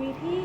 วีพี่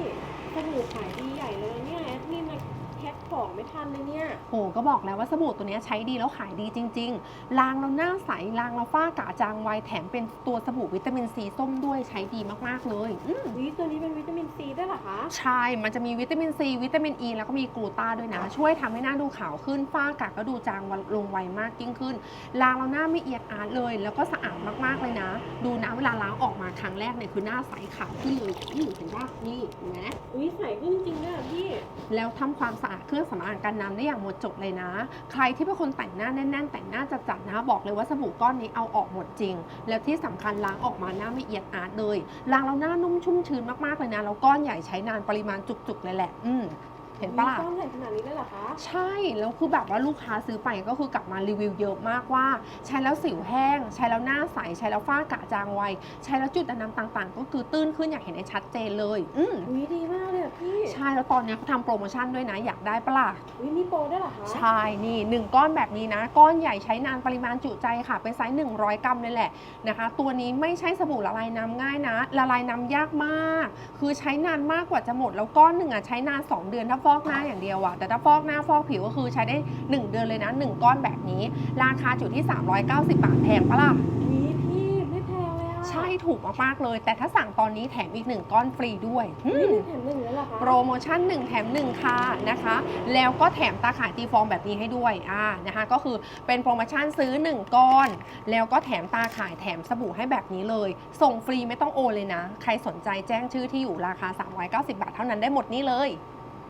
สบู่ขายดีใหญ่เลยเนี่ยแอดมินมาแคป ของไม่ทันเลยเนี่ย โหก็บอกแล้วว่าสบู่ตัวเนี้ยใช้ดีแล้วขายดีจริง ๆ ล้างแล้วหน้าใส ล้างแล้วฝ้ากระจางไว แถมเป็นตัวสบู่วิตามินซีส้มด้วยใช้ดีมากๆเลยอืมวิตัวนี้เป็นวิตามินซีด้วยเหรอคะ ใช่ มันจะมีวิตามินซีวิตามินอ e, ีแล้วก็มีกลูตาด้วยนะ ช่วยทำให้หน้าดูขาวขึ้น ฝ้ากระก็ดูจางลงไวมากยิ่งขึ้น ล้างแล้วหน้าไม่เอียดอาร์ตเลย แล้วก็สะอาดมากๆเลยนะ ดูนะเวลาล้างออกมาครั้งแรกเนี่ยคือหน้าใสขาวขึ้นเลยนี่เห็นปะนี่เห็นไหมวิใส่ขึ้นจริงด้วยเหรอพี่ แล้วทำความสะอาดเครื่องสำอางกันน้ำได้อย่างหมดจดเลยนะ ใครที่เป็นคนแต่งหน้าแน่นๆ แต่งหน้าจัดๆนะบอกเลยว่าสบู่ก้อนนี้เอาออกหมดจริง แล้วที่สำคัญล้างออกมาหน้าไม่เอียดอาดเลยล้างแล้วหน้านุ่มชุ่มชื้นมากๆเลยนะแล้วก้อนใหญ่ใช้นานปริมาณจุกๆเลยแหละ อืม เห็นปะล่ะก้อนใหญ่ขนาดนี้เลยเหรอคะ ใช่ แล้วคือแบบว่าลูกค้าซื้อไปก็คือกลับมารีวิวเยอะมากว่า ใช้แล้วสิวแห้ง ใช้แล้วหน้าใส ใช้แล้วฝ้ากระจางไว ใช้แล้วจุดด่างดำต่างๆ ก็คือตื้นขึ้นอย่างเห็นได้ชัดเจนเลย อืมวิดีมากเลยอะพี่ใช่ แล้วตอนนี้เขาทำโปรโมชั่นด้วยนะ อยากได้ปะล่ะวิมีโปรด้วยเหรอคะใช่ นี่1ก้อนแบบนี้นะ ก้อนใหญ่ใช้นานปริมาณจุใจค่ะ เป็นไซส์100 กรัมเลยแหละนะคะ ตัวนี้ไม่ใช่สบู่ละลายน้ำง่ายนะ ละลายน้ำยากมาก คือใช้นานมากกว่าจะหมด แล้วก้อนหนึ่งอะใช้นาน 2 เดือนถ้าฟอกหน้าอย่างเดียวอะแต่ถ้าฟอกหน้าฟอกผิวก็คือใช้ได้ 1 เดือนเลยนะ 1 ก้อนแบบนี้ ราคาอยู่ที่ 390 บาทแพงปะล่ะวิพี่ไม่แพงเลยอะใช่ถูกมากๆเลย แต่ถ้าสั่งตอนนี้แถมอีก 1 ก้อนฟรีด้วยอืวิมหนึ่งแถมหนึ่งแล้วเหรอคะโปรโมชั่น 1 แถม 1 ค่ะนะคะ แล้วก็แถมตาข่ายตีฟองแบบนี้ให้ด้วยอ่านะคะก็คือเป็นโปรโมชั่นซื้อ 1 ก้อน แล้วก็แถมตาข่ายแถมสบู่ให้แบบนี้เลย ส่งฟรีไม่ต้องโอนเลยนะ ใครสนใจแจ้งชื่อที่อยู่ราคา 390 บาทเท่านั้นได้หมดนี่เลย